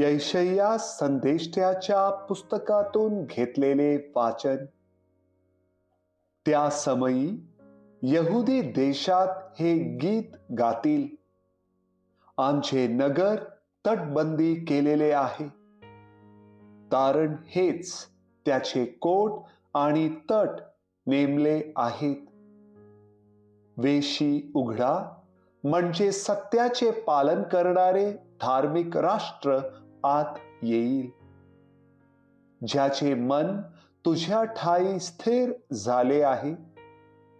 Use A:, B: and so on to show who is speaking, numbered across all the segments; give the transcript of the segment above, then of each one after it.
A: यशय्या संदेष्ट्याच्या पुस्तकातून घेतलेले वाचन. त्या समयी यहुदी देशात हे गीत गातील. आमचे नगर तटबंदी केलेले आहे. कारण हेच त्याचे कोट आणि तट नेमले आहेत. वेशी उघडा म्हणजे सत्याचे पालन करणारे धार्मिक राष्ट्र आत येईल. ज्याचे मन तुझ्या ठाई स्थिर झाले आहे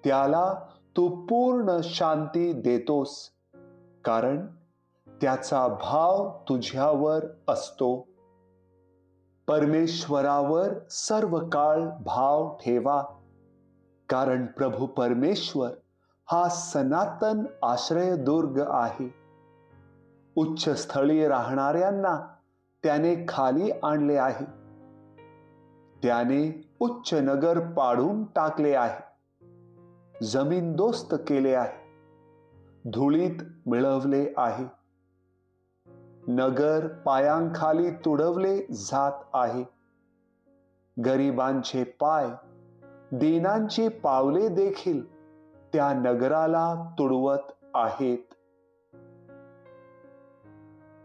A: त्याला तू पूर्ण शांती देतोस कारण त्याचा भाव तुझ्यावर असतो. परमेश्वरावर सर्व काळ भाव ठेवा कारण प्रभू परमेश्वर हा सनातन आश्रयदुर्ग आहे. उच्च स्थळी राहणाऱ्यांना त्याने खाली आणले आहे. त्याने उच्च नगर पाडून टाकले आहे. जमीन दोस्त केले आहे. धुळीत मिळवले आहे. नगर पायांखाली तुडवले जात आहे. गरिबांचे पाय दीनांची पावले देखील त्या नगराला तुडवत आहेत.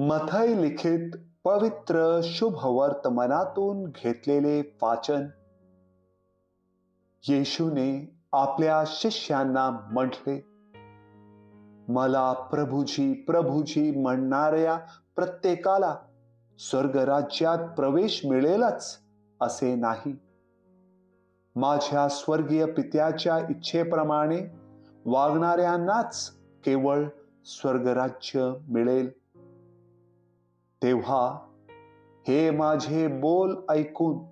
A: मथई लिखित पवित्र शुभ वर्तमानातून घेतलेले वाचन. येशूने आपल्या शिष्यांना म्हटले मला प्रभूजी प्रभूजी म्हणणाऱ्या प्रत्येकाला स्वर्गराज्यात प्रवेश मिळेलच असे नाही. माझ्या स्वर्गीय पित्याच्या इच्छेप्रमाणे वागणाऱ्यांनाच केवळ स्वर्गराज्य मिळेल. तेव्हा हे माझे बोल ऐकून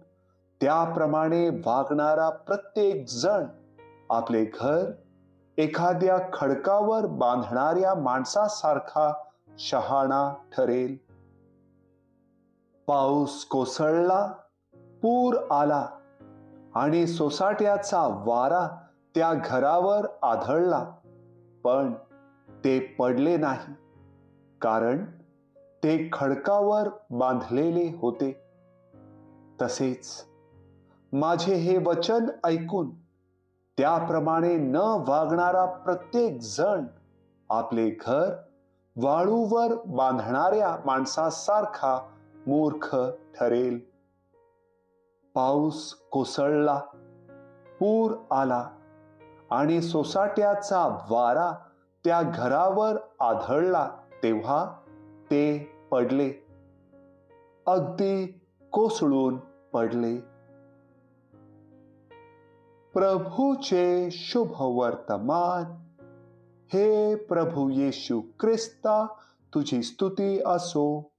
A: त्याप्रमाणे वागणारा प्रत्येक जण आपले घर एखाद्या खडकावर बांधणाऱ्या माणसासारखा शहाणा ठरेल. पाऊस कोसळला पूर आला आणि सोसाट्याचा वारा त्या घरावर आढळला. पण ते पडले नाही. कारण ते खडकावर बांधलेले होते. तसेच माझे हे वचन ऐकून त्याप्रमाणे न वागणारा प्रत्येक जण आपले घर वाळूवर बांधणाऱ्या माणसासारखा मूर्ख ठरेल. पाऊस कोसळला पूर आला आणि सोसाट्याचा वारा त्या घरावर आढळला तेव्हा ते पडले. अगदी कोसळून पडले. प्रभूचे शुभ वर्तमान हे प्रभू येशू ख्रिस्ता तुझी स्तुती असो.